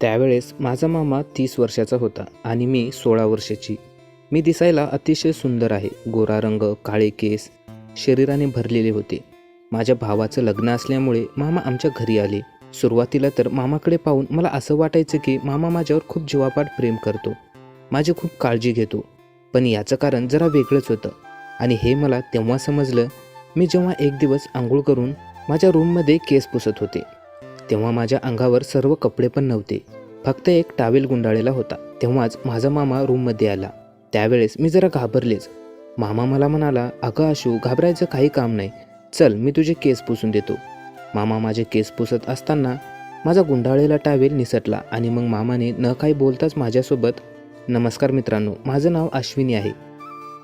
त्यावेळेस माझा मामा तीस वर्षाचा होता आणि मी सोळा वर्षाची. मी दिसायला अतिशय सुंदर आहे. गोरा रंग काळे केस शरीराने भरलेले होते. माझ्या भावाचं लग्न असल्यामुळे मामा आमच्या घरी आले. सुरुवातीला तर मामाकडे पाहून मला असं वाटायचं की मामा माझ्यावर खूप जीवापाठ प्रेम करतो. माझी खूप काळजी घेतो. पण याचं कारण जरा वेगळंच होतं. आणि हे मला तेव्हा समजलं. मी जेव्हा एक दिवस आंघोळ करून माझ्या रूममध्ये केस पुसत होते. तेव्हा माझ्या अंगावर सर्व कपडे पण नव्हते. फक्त एक टावेल गुंडाळलेला होता. तेव्हाच माझा मामा रूममध्ये आला. त्यावेळेस मी जरा घाबरलेच. मामा मला म्हणाला अगं आशू घाबरायचं काही काम नाही. चल मी तुझे केस पुसून देतो. मामा माझे केस पुसत असताना माझा गुंडाळलेला टावेल निसटला आणि मग मामाने न काही बोलताच माझ्यासोबत नमस्कार मित्रांनो माझं नाव अश्विनी आहे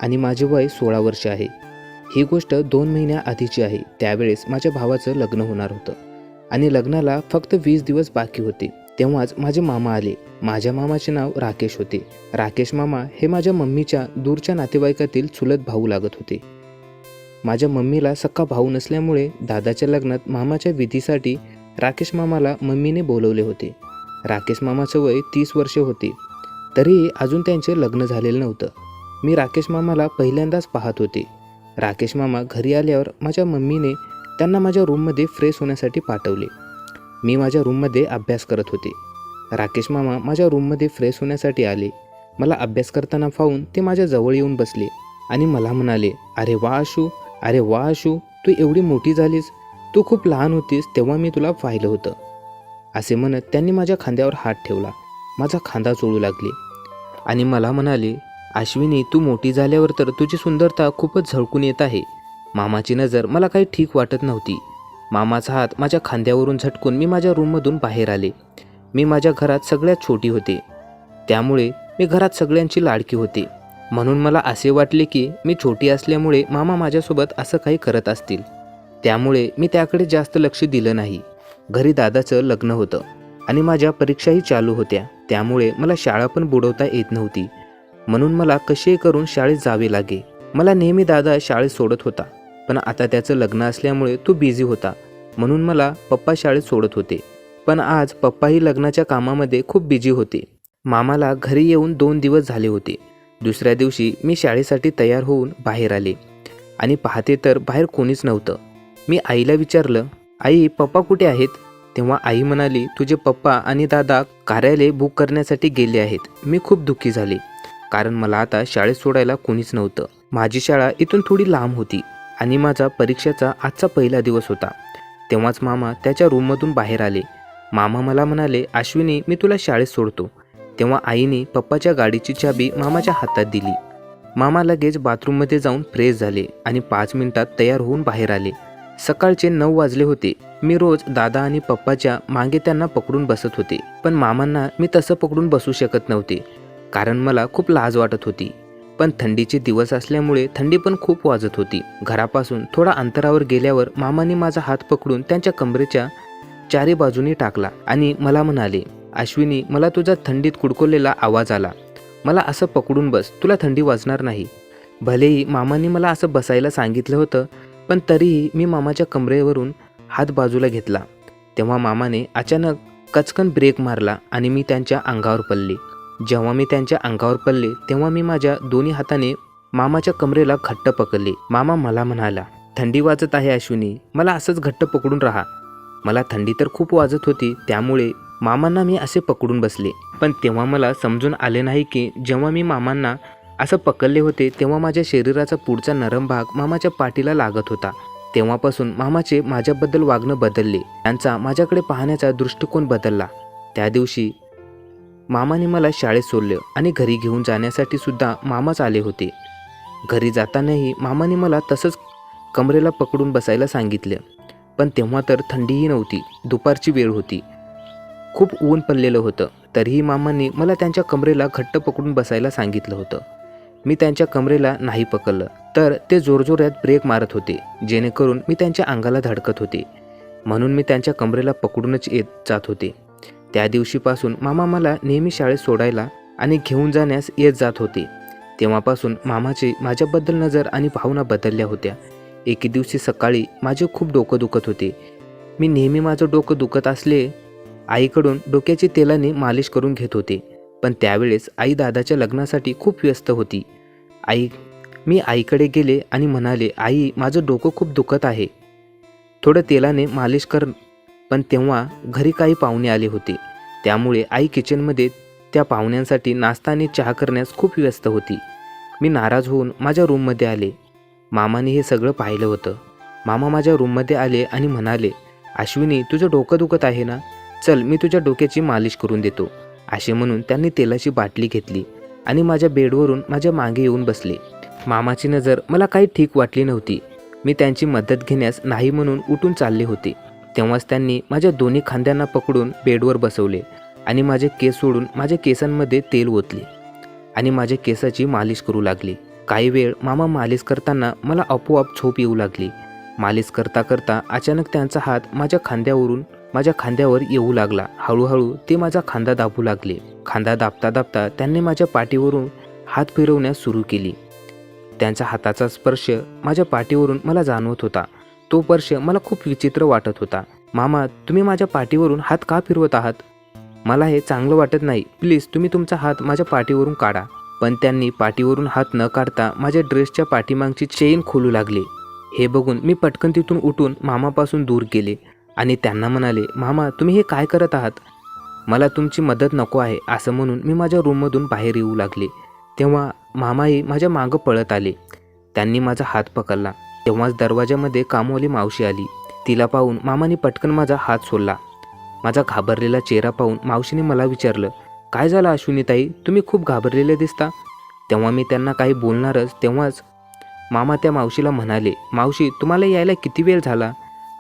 आणि माझे वय सोळा वर्ष आहे. ही गोष्ट दोन महिन्या आधीची आहे. त्यावेळेस माझ्या भावाचं लग्न होणार होतं. आणि लग्नाला फक्त वीस दिवस बाकी होते. तेव्हाच माझे मामा आले. माझ्या मामाचे नाव राकेश होते. राकेश मामा हे माझ्या मम्मीच्या दूरच्या नातेवाईकातील चुलत भाऊ लागत होते. माझ्या मम्मीला सक्का भाऊ नसल्यामुळे दादाच्या लग्नात मामाच्या विधीसाठी राकेश मामाला मम्मीने बोलवले होते. राकेश मामाचं वय तीस वर्षे होते. तरीही अजून त्यांचे लग्न झालेलं नव्हतं. मी राकेश मामाला पहिल्यांदाच पाहत होते. राकेश मामा घरी आल्यावर माझ्या मम्मीने त्यांना माझ्या रूममध्ये फ्रेश होण्यासाठी पाठवले. मी माझ्या रूममध्ये अभ्यास करत होते. राकेश मामा माझ्या रूममध्ये फ्रेश होण्यासाठी आले. मला अभ्यास करताना पाहून ते माझ्या जवळ येऊन बसले आणि मला म्हणाले अरे वा आशू अरे वा आशू तू एवढी मोठी झालीस. तू खूप लहान होतीस तेव्हा मी तुला पाहिलं होतं. असे म्हणत त्यांनी माझ्या खांद्यावर हात ठेवला. माझा खांदा चोळू लागले. आणि मला म्हणाले अश्विनी तू मोठी झाल्यावर तर तुझी सुंदरता खूपच झळकून येत आहे. मामाची नजर मला काही ठीक वाटत नव्हती. मामाचा हात माझ्या खांद्यावरून झटकून मी माझ्या रूममधून बाहेर आले. मी माझ्या घरात सगळ्यात छोटी होते. त्यामुळे मी घरात सगळ्यांची लाडकी होते. म्हणून मला असे वाटले की मी छोटी असल्यामुळे मामा माझ्यासोबत असं काही करत असतील. त्यामुळे मी त्याकडे जास्त लक्ष दिलं नाही. घरी दादाचं लग्न होतं आणि माझ्या परीक्षाही चालू होत्या. त्यामुळे मला शाळा पण बुडवता येत नव्हती. म्हणून मला कसे करून शाळेत जावे लागे? मला नेहमी दादा शाळेत सोडत होता पण आता त्याचं लग्न असल्यामुळे तो बिझी होता म्हणून मला पप्पा शाळेत सोडत होते. पण आज पप्पाही लग्नाच्या कामामध्ये खूप बिझी होते. मामाला घरी येऊन दोन दिवस झाले होते. दुसऱ्या दिवशी मी शाळेसाठी तयार होऊन बाहेर आले. आणि पाहते तर बाहेर कोणीच नव्हतं. मी आईला विचारलं आई पप्पा कुठे आहेत? तेव्हा आई म्हणाली तुझे पप्पा आणि दादा कार्यालय बुक करण्यासाठी गेले आहेत. मी खूप दुःखी झाले. कारण मला आता शाळेत सोडायला कोणीच नव्हतं. माझी शाळा इथून थोडी लांब होती आणि माझा परीक्षेचा आजचा पहिला दिवस होता. तेव्हाच मामा त्याच्या रूममधून बाहेर आले. मामा मला म्हणाले अश्विनी मी तुला शाळेत सोडतो. तेव्हा आईने पप्पाच्या गाडीची चाबी मामाच्या हातात दिली. मामा लगेच बाथरूममध्ये जाऊन फ्रेश झाले आणि पाच मिनिटात तयार होऊन बाहेर आले. सकाळचे नऊ वाजले होते. मी रोज दादा आणि पप्पाच्या मागे त्यांना पकडून बसत होते. पण मामांना मी तसं पकडून बसू शकत नव्हते. कारण मला खूप लाज वाटत होती. पण थंडीचे दिवस असल्यामुळे थंडी पण खूप वाजत होती. घरापासून थोडा अंतरावर गेल्यावर मामाने माझा हात पकडून त्यांच्या कमरेच्या चारी बाजूनी टाकला आणि मला म्हणाले अश्विनी मला तुझा थंडीत कुडकुलेला आवाज आला. मला असं पकडून बस तुला थंडी वाजणार नाही. भलेही मामाने मला असं बसायला सांगितलं होतं पण तरीही मी मामाच्या कमरेवरून हात बाजूला घेतला. तेव्हा मामाने अचानक कचकन ब्रेक मारला आणि मी त्यांच्या अंगावर पडले. जेव्हा मी त्यांच्या अंगावर पडले तेव्हा मी माझ्या दोन्ही हाताने मामाच्या कमरेला घट्ट पकडले. मामा मला म्हणाला थंडी वाजत आहे अश्विनी मला असंच घट्ट पकडून राहा. मला थंडी तर खूप वाजत होती त्यामुळे मामांना मी असे पकडून बसले. पण तेव्हा मला समजून आले नाही की जेव्हा मी मामांना असं पकडले होते तेव्हा माझ्या शरीराचा पुढचा नरम भाग मामाच्या पाठीला लागत होता. तेव्हापासून मामाचे माझ्याबद्दल वागणं बदलले. त्यांचा माझ्याकडे पाहण्याचा दृष्टिकोन बदलला. त्या दिवशी मामाने मला शाळेत सोडले आणि घरी घेऊन जाण्यासाठी सुद्धा मामाच आले होते. घरी जातानाही मामाने मला तसंच कमरेला पकडून बसायला सांगितलं. पण तेव्हा तर थंडीही नव्हती दुपारची वेळ होती. खूप ऊन पडलेलं होतं तरीही मामांनी मला त्यांच्या कमरेला घट्ट पकडून बसायला सांगितलं होतं. मी त्यांच्या कमरेला नाही पकडलं तर ते जोरजोरात ब्रेक मारत होते जेणेकरून मी त्यांच्या अंगाला धडकत होते. म्हणून मी त्यांच्या कमरेला पकडूनच येत जात होते. त्या दिवशीपासून मामा मला नेहमी शाळेत सोडायला आणि घेऊन जाण्यास येत जात होते. तेव्हापासून मामाची माझ्याबद्दल नजर आणि भावना बदलल्या होत्या. एके दिवशी सकाळी माझे खूप डोकं दुखत होते. मी नेहमी माझं डोकं दुखत असले आईकडून डोक्याची तेलाने मालिश करून घेत होते. पण त्यावेळेस आई दादाच्या लग्नासाठी खूप व्यस्त होती. आई मी आईकडे गेले आणि म्हणाले आई माझं डोकं खूप दुखत आहे. थोडं तेलाने मालिश कर पण तेव्हा घरी काही पाहुणे आले होते. त्यामुळे आई किचनमध्ये त्या पाहुण्यांसाठी नाश्ता आणि चहा करण्यास खूप व्यस्त होती. मी नाराज होऊन माझ्या रूममध्ये आले. मामाने हे सगळं पाहिलं होतं. मामा माझ्या रूममध्ये आले आणि म्हणाले अश्विनी तुझं डोकं दुखत आहे ना? चल मी तुझ्या डोक्याची मालिश करून देतो. असे म्हणून त्यांनी तेलाची बाटली घेतली आणि माझ्या बेडवरून माझ्या मागे येऊन बसले. मामाची नजर मला काही ठीक वाटली नव्हती. मी त्यांची मदत घेण्यास नाही म्हणून उठून चालले होते. तेव्हाच त्यांनी माझ्या दोन्ही खांद्यांना पकडून बेडवर बसवले आणि माझे केस सोडून माझ्या केसांमध्ये तेल ओतले आणि माझ्या केसाची मालिश करू लागली. काही वेळ मामा मालिश करताना मला आपोआप झोप येऊ लागली. मालिश करता करता अचानक त्यांचा हात माझ्या खांद्यावरून माझ्या खांद्यावर येऊ लागला. हळूहळू ते माझा खांदा दाबू लागले. खांदा दाबता दाबता त्यांनी माझ्या पाठीवरून हात फिरवण्यास सुरू केली. त्यांच्या हाताचा स्पर्श माझ्या पाठीवरून मला जाणवत होता. तो स्पर्श मला खूप विचित्र वाटत होता. मामा तुम्ही माझ्या पाठीवरून हात का फिरवत आहात? मला हे चांगलं वाटत नाही. प्लीज तुम्ही तुमचा हात माझ्या पाठीवरून काढा. पण त्यांनी पाठीवरून हात न काढता माझ्या ड्रेसच्या पाठीमागची चेन खोलू लागली. हे बघून मी पटकन तिथून उठून मामापासून दूर गेले आणि त्यांना म्हणाले मामा तुम्ही हे काय करत आहात? मला तुमची मदत नको आहे असं म्हणून मी माझ्या रूममधून बाहेर येऊ लागले. तेव्हा मामाही माझ्या मागं पळत आले. त्यांनी माझा हात पकडला. तेव्हाच दरवाजामध्ये कामवाली मावशी आली. तिला पाहून मामाने पटकन माझा हात सोडला. माझा घाबरलेला चेहरा पाहून मावशीने मला विचारलं काय झालं अश्विनीताई? तुम्ही खूप घाबरलेले दिसता. तेव्हा मी त्यांना काही बोलणारच तेव्हाच मामा त्या मावशीला म्हणाले मावशी तुम्हाला यायला किती वेळ झाला?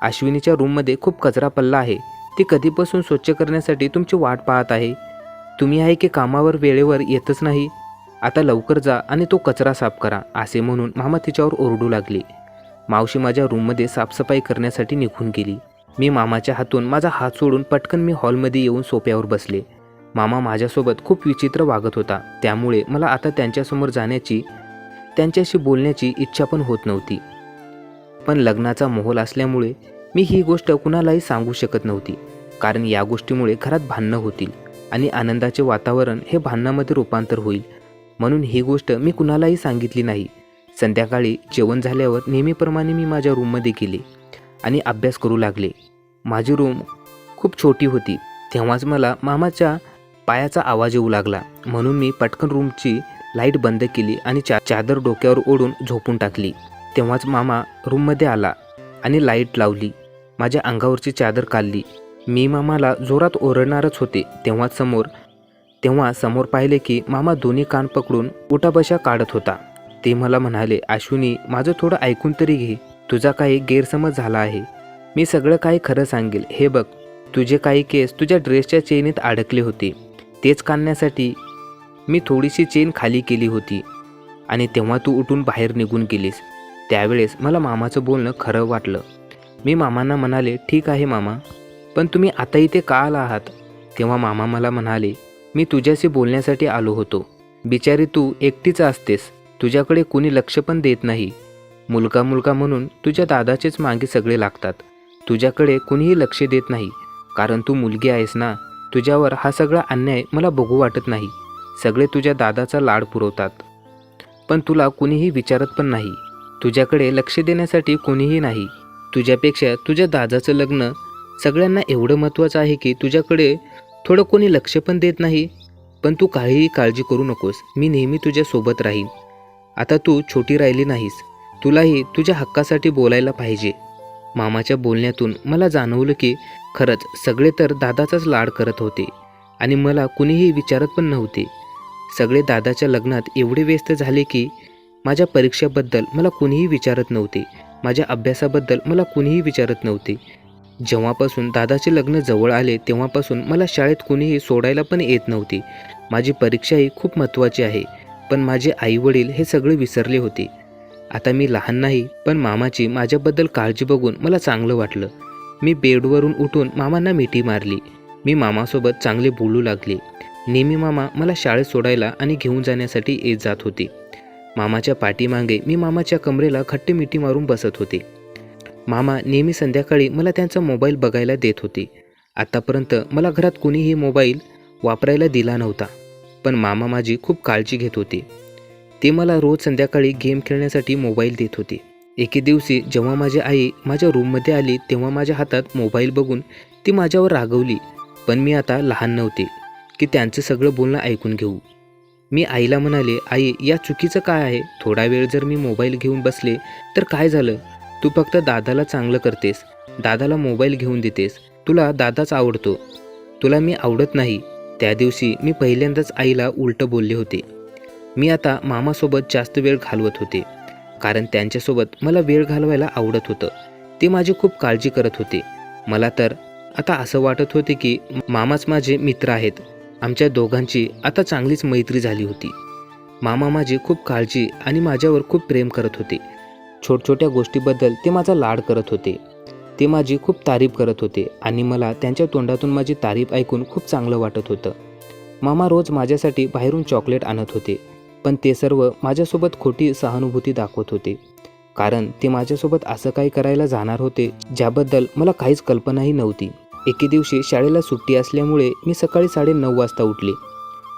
अश्विनीच्या रूममध्ये खूप कचरा पडला आहे. ती कधीपासून स्वच्छ करण्यासाठी तुमची वाट पाहत आहे? तुम्ही आहे की कामावर वेळेवर येतच नाही? आता लवकर जा आणि तो कचरा साफ करा असे म्हणून मामा तिच्यावर ओरडू लागले. मावशी माझ्या रूममध्ये साफसफाई करण्यासाठी निघून गेली. मी मामाच्या हातून माझा हात सोडून पटकन मी हॉलमध्ये येऊन सोप्यावर बसले. मामा माझ्यासोबत खूप विचित्र वागत होता. त्यामुळे मला आता त्यांच्यासमोर जाण्याची त्यांच्याशी बोलण्याची इच्छा पण होत नव्हती. पण लग्नाचा मोहोल असल्यामुळे मी ही गोष्ट कुणालाही सांगू शकत नव्हती. कारण या गोष्टीमुळे घरात भांडणं होतील आणि आनंदाचे वातावरण हे भांडणामध्ये रूपांतर होईल. म्हणून ही गोष्ट मी कुणालाही सांगितली नाही. संध्याकाळी जेवण झाल्यावर नेहमीप्रमाणे मी माझ्या रूममध्ये गेले आणि अभ्यास करू लागले. माझी रूम खूप छोटी होती. तेव्हाच मला मामाच्या पायाचा आवाज येऊ लागला. म्हणून मी पटकन रूमची लाइट बंद केली आणि चा चादर डोक्यावर ओढून झोपून टाकली. तेव्हाच मामा रूममध्ये आला आणि लाइट लावली. माझ्या अंगावरची चादर काढली. मी मामाला जोरात ओरडणारच होते. तेव्हाच समोर तेव्हा समोर पाहिले की मामा दोन्ही कान पकडून उठाबशा काढत होता. ते मला म्हणाले अश्विनी माझं थोडं ऐकून तरी घे. तुझा काही गैरसमज झाला आहे. मी सगळं काही खरं सांगेल. हे बघ तुझे काही केस तुझ्या ड्रेसच्या चेनीत अडकले होते. तेच काढण्यासाठी मी थोडीशी चेन खाली केली होती. आणि तेव्हा तू उठून बाहेर निघून गेलीस. त्यावेळेस मला मामाचं बोलणं खरं वाटलं. मी मामांना म्हणाले ठीक आहे मामा पण तुम्ही आता इथे का आला आहात? तेव्हा मामा मला म्हणाले मी तुझ्याशी बोलण्यासाठी आलो होतो. बिचारी तू एकटीच असतेस. तुझ्याकडे कुणी लक्ष पण देत नाही. मुलगा मुलगा म्हणून तुझ्या दादाचेच मागे सगळे लागतात. तुझ्याकडे कुणीही लक्ष देत नाही. कारण तू मुलगी आहेस ना तुझ्यावर हा सगळा अन्याय मला बघू वाटत नाही. सगळे तुझ्या दादाचा लाड पुरवतात. पण तुला कुणीही विचारत पण नाही. तुझ्याकडे लक्ष देण्यासाठी कोणीही नाही. तुझ्यापेक्षा तुझ्या दादाचं लग्न सगळ्यांना एवढं महत्त्वाचं आहे की तुझ्याकडे थोडं कोणी लक्ष पण देत नाही. पण तू काहीही काळजी करू नकोस. मी नेहमी तुझ्यासोबत राहीन. आता तू छोटी राहिली नाहीस. तुलाही तुझ्या हक्कासाठी बोलायला पाहिजे. मामाच्या बोलण्यातून मला जाणवलं की खरंच सगळे तर दादाचाच लाड करत होते आणि मला कुणीही विचारत पण नव्हते. सगळे दादाच्या लग्नात एवढे व्यस्त झाले की माझ्या परीक्षेबद्दल मला कुणीही विचारत नव्हते. माझ्या अभ्यासाबद्दल मला कुणीही विचारत नव्हते. जेव्हापासून दादाचे लग्न जवळ आले तेव्हापासून मला शाळेत कुणीही सोडायला पण येत नव्हती. माझी परीक्षाही खूप महत्त्वाची आहे. पण माझे आईवडील हे सगळे विसरले होते. आता मी लहान नाही पण मामाची माझ्याबद्दल काळजी बघून मला चांगलं वाटलं. मी बेडवरून उठून मामांना मिठी मारली. मी मामासोबत चांगले बोलू लागले. नेहमी मामा मला शाळेत सोडायला आणि घेऊन जाण्यासाठी येत जात होते. मामाच्या पाठीमागे मी मामाच्या कमरेला खट्टी मिठी मारून बसत होते. मामा नेहमी संध्याकाळी मला त्यांचा मोबाईल बघायला देत होते. आतापर्यंत मला घरात कुणीही मोबाईल वापरायला दिला नव्हता. पण मामा माझी खूप काळजी घेत होते. ते मला रोज संध्याकाळी गेम खेळण्यासाठी मोबाईल देत होते. एके दिवशी जेव्हा माझी आई माझ्या रूममध्ये आली तेव्हा माझ्या हातात मोबाईल बघून ती माझ्यावर रागवली पण मी आता लहान नव्हते की त्यांचं सगळं बोलणं ऐकून घेऊ. मी आईला म्हणाले आई या चुकीचं काय आहे? थोडा वेळ जर मी मोबाईल घेऊन बसले तर काय झालं? तू फक्त दादाला चांगलं करतेस दादाला मोबाईल घेऊन देतेस तुला दादाच आवडतो. तुला मी आवडत नाही त्या दिवशी मी पहिल्यांदाच आईला उलटं बोलले होते. मी आता मामासोबत जास्त वेळ घालवत होते कारण त्यांच्यासोबत मला वेळ घालवायला आवडत होतं. ते माझी खूप काळजी करत होते. मला तर आता असं वाटत होते की मामाच माझे मित्र आहेत. आमच्या दोघांची आता चांगलीच मैत्री झाली होती. मामा माझी खूप काळजी आणि माझ्यावर खूप प्रेम करत होते. छोटछोट्या गोष्टीबद्दल ते माझा लाड करत होते. ते माझी खूप तारीफ करत होते आणि मला त्यांच्या तोंडातून माझी तारीफ ऐकून खूप चांगलं वाटत होतं. मामा रोज माझ्यासाठी बाहेरून चॉकलेट आणत होते पण ते सर्व माझ्यासोबत खोटी सहानुभूती दाखवत होते. कारण ते माझ्यासोबत असं काही करायला जाणार होते ज्याबद्दल मला काहीच कल्पनाही नव्हती. एके दिवशी शाळेला सुट्टी असल्यामुळे मी सकाळी साडे नऊ वाजता उठले.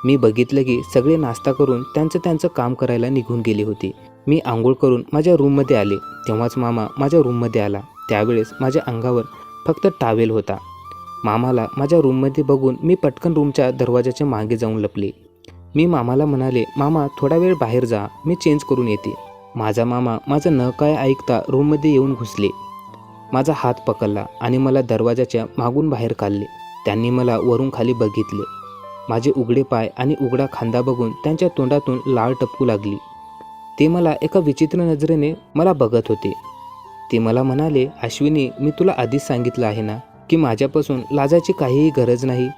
मी बघितलं की सगळे नाश्ता करून त्यांचं त्यांचं काम करायला निघून गेले होते. मी आंघोळ करून माझ्या रूममध्ये आले. तेव्हाच मामा माझ्या रूममध्ये आला. त्यावेळेस माझ्या अंगावर फक्त टावेल होता. मामाला माझ्या रूममध्ये बघून मी पटकन रूमच्या दरवाजाच्या मागे जाऊन लपले. मी मामाला म्हणाले मामा थोडा वेळ बाहेर जा मी चेंज करून येते. माझा मामा माझं न काय ऐकता रूममध्ये येऊन घुसले. माझा हात पकडला आणि मला दरवाजाच्या मागून बाहेर काढले. त्यांनी मला वरून खाली बघितले. माझे उघडे पाय आणि उघडा खांदा बघून त्यांच्या तोंडातून लाळ टपकू लागली. ते मला एका विचित्र नजरेने मला बघत होते. ते मला म्हणाले अश्विनी मी तुला आधीच सांगितलं आहे ना की माझ्यापासून लाजायची काहीही गरज नाही.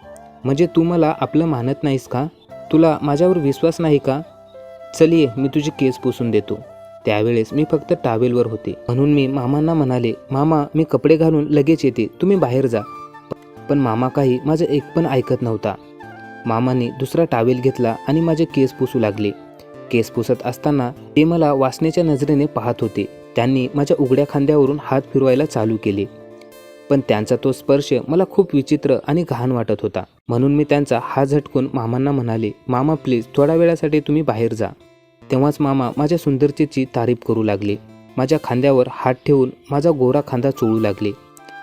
म्हणजे तू मला आपलं मानत नाहीस का? तुला माझ्यावर विश्वास नाही का? चल ये मी तुझी केस पुसून देतो. त्यावेळेस मी फक्त टावेलवर होते. म्हणून मी मामांना म्हणाले मामा मी कपडे घालून लगेच येते तुम्ही बाहेर जा. पण मामा काही माझं एक पण ऐकत नव्हता. मामाने दुसरा टावेल घेतला आणि माझे केस पुसू लागले. केस पुसत असताना ते मला वासनेच्या नजरेने पाहत होते. त्यांनी माझ्या उघड्या खांद्यावरून हात फिरवायला चालू केले. पण त्यांचा तो स्पर्श मला खूप विचित्र आणि घाण वाटत होता. म्हणून मी त्यांचा हात झटकून मामांना म्हणाले मामा प्लीज थोड्या वेळासाठी तुम्ही बाहेर जा. तेव्हाच मामा माझ्या सुंदरतेची तारीफ करू लागले. माझ्या खांद्यावर हात ठेवून माझा गोरा खांदा चोळू लागले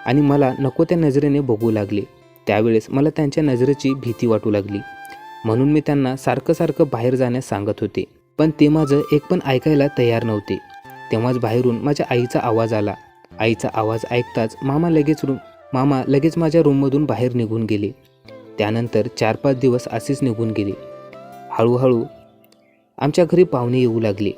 आणि मला नको त्या नजरेने बघू लागले. त्यावेळेस मला त्यांच्या नजरेची भीती वाटू लागली. म्हणून मी त्यांना सारखं सारखं बाहेर जाण्यास सांगत होते. पण ते माझं एक पण ऐकायला तयार नव्हते. तेव्हाच बाहेरून माझ्या आईचा आवाज आला. आईचा आवाज ऐकताच मामा लगेच रूम मामा लगेच माझ्या रूममधून बाहेर निघून गेले. त्यानंतर चार पाच दिवस असेच निघून गेले. हळूहळू आमच्या घरी पाहुणे येऊ लागले.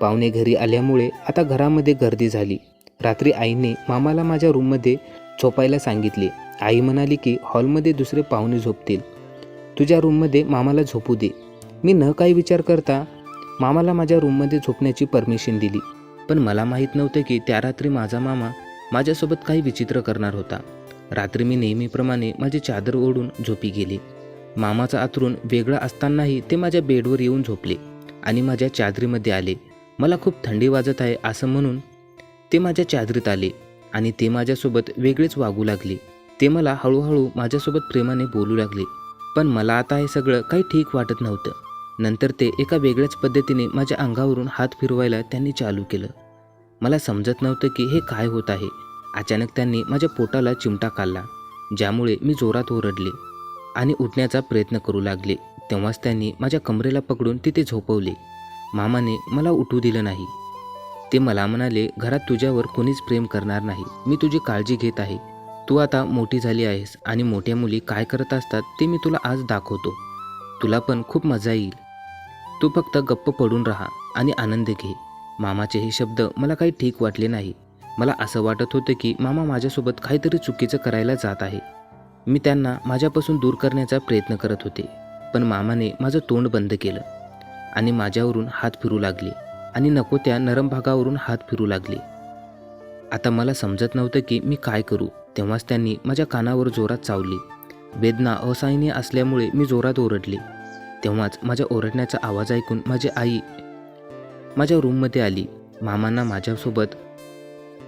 पाहुणे घरी आल्यामुळे आता घरामध्ये गर्दी झाली. रात्री आईने मामाला माझ्या रूममध्ये झोपायला सांगितले. आई म्हणाली की हॉलमध्ये दुसरे पाहुणे झोपतील. तुझ्या रूममध्ये मामाला झोपू दे. मी न काही विचार करता मामाला माझ्या रूममध्ये झोपण्याची परमिशन दिली. पण मला माहीत नव्हतं की त्या रात्री माझा मामा माझ्यासोबत काही विचित्र करणार होता. रात्री मी नेहमीप्रमाणे माझी चादर ओढून झोपी गेले. मामाचा आतरून वेगळा असतानाही ते माझ्या बेडवर येऊन झोपले आणि माझ्या चादरीमध्ये आले. मला खूप थंडी वाजत आहे असं म्हणून ते माझ्या चादरीत आले आणि ते माझ्यासोबत वेगळेच वागू लागले. ते मला हळूहळू माझ्यासोबत प्रेमाने बोलू लागले. पण मला आता हे सगळं काही ठीक वाटत नव्हतं. नंतर ते एका वेगळ्याच पद्धतीने माझ्या अंगावरून हात फिरवायला त्यांनी चालू केलं. मला समजत नव्हतं की हे काय होत आहे. अचानक त्यांनी माझ्या पोटाला चिमटा काढला ज्यामुळे मी जोरात ओरडले आणि उठण्याचा प्रयत्न करू लागले. तेव्हाच त्यांनी माझ्या कमरेला पकडून तिथे झोपवले. मामाने मला उठू दिलं नाही. ते मला म्हणाले घरात तुझ्यावर कोणीच प्रेम करणार नाही. मी तुझी काळजी घेत आहे. तू आता मोठी झाली आहेस आणि मोठ्या मुली काय करत असतात ते मी तुला आज दाखवतो. तुला पण खूप मजा येईल. तू फक्त गप्प पडून राहा आणि आनंद घे. मामाचे हे शब्द मला काही ठीक वाटले नाही. मला असं वाटत होतं की मामा माझ्यासोबत काहीतरी चुकीचं करायला जात आहे. मी त्यांना माझ्यापासून दूर करण्याचा प्रयत्न करत होते पण मामाने माझं तोंड बंद केलं आणि माझ्यावरून हात फिरू लागले आणि नको त्या नरम भागावरून हात फिरू लागले. आता मला समजत नव्हतं की मी काय करू. तेव्हाच त्यांनी माझ्या कानावर जोरात चावली. वेदना असहनीय असल्यामुळे मी जोरात ओरडले. तेव्हाच माझ्या ओरडण्याचा आवाज ऐकून माझी आई माझ्या रूममध्ये आली. मामांना माझ्यासोबत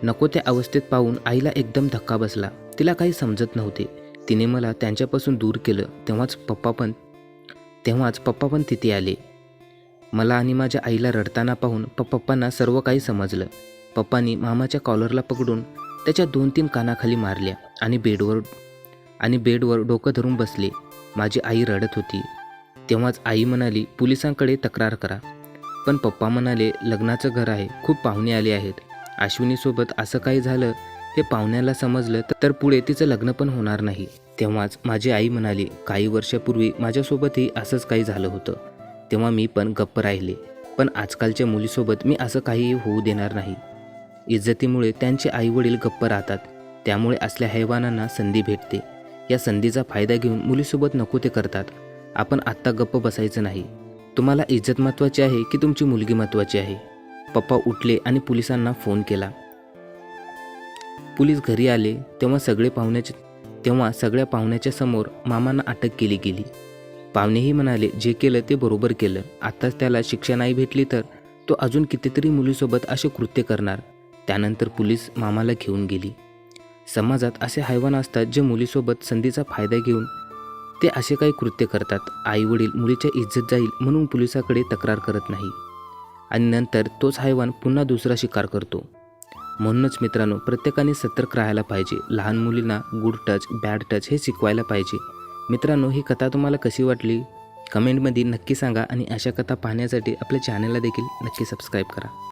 नको त्या अवस्थेत पाहून आईला एकदम धक्का बसला. तिला काही समजत नव्हते. तिने मला त्यांच्यापासून दूर केलं. तेव्हाच पप्पा पण तेव्हाच पप्पा पण तिथे आले. मला आणि माझ्या आईला रडताना पाहून प पप्पांना सर्व काही समजलं. पप्पांनी मामाच्या कॉलरला पकडून त्याच्या दोन तीन कानाखाली मारल्या आणि बेडवर आणि बेडवर डोकं धरून बसले. माझी आई रडत होती. तेव्हाच आई म्हणाली पोलिसांकडे तक्रार करा. पण पप्पा म्हणाले लग्नाचं घर आहे खूप पाहुणे आले आहेत. अश्विनीसोबत असं काही झालं हे पाहुण्याला समजलं तर- तर पुढे तिचं लग्न पण होणार नाही. तेव्हाच माझी आई म्हणाली काही वर्षापूर्वी माझ्यासोबतही असंच काही झालं होतं. तेव्हा मी पण गप्प राहिले. पण आजकालच्या मुलीसोबत मी असं काहीही होऊ देणार नाही. इज्जतीमुळे त्यांचे आईवडील गप्प राहतात. त्यामुळे असल्या हैवानांना संधी भेटते. या संधीचा फायदा घेऊन मुलीसोबत नको ते करतात. आपण आत्ता गप्प बसायचं नाही. तुम्हाला इज्जत महत्त्वाची आहे की तुमची मुलगी महत्त्वाची आहे? पप्पा उठले आणि पोलिसांना फोन केला. पोलीस घरी आले तेव्हा सगळे पाहुण्याचे तेव्हा सगळ्या पाहुण्याच्या समोर मामांना अटक केली गेली. पाहुणेही म्हणाले जे केलं ते बरोबर केलं. आत्ताच त्याला शिक्षा नाही भेटली तर तो अजून कितीतरी मुलीसोबत असे कृत्य करणार. त्यानंतर पोलीस मामाला घेऊन गेली. समाजात असे हैवान असतात जे मुलीसोबत संधीचा फायदा घेऊन ते असे काही कृत्य करतात. आईवडील मुलीच्या इज्जत जाईल म्हणून पोलिसाकडे तक्रार करत नाही. आणि नंतर तोच हैवान पुन्हा दुसरा शिकार करतो. म्हणूनच मित्रांनो प्रत्येकाने सतर्क राहायला पाहिजे. लहान मुलींना गुड टच बॅड टच हे शिकवायला पाहिजे. मित्रांनो ही कथा तुम्हाला कशी वाटली? कमेंटमध्ये नक्की सांगा आणि अशा कथा पाहण्यासाठी आपल्या चॅनलला देखील नक्की सबस्क्राईब करा.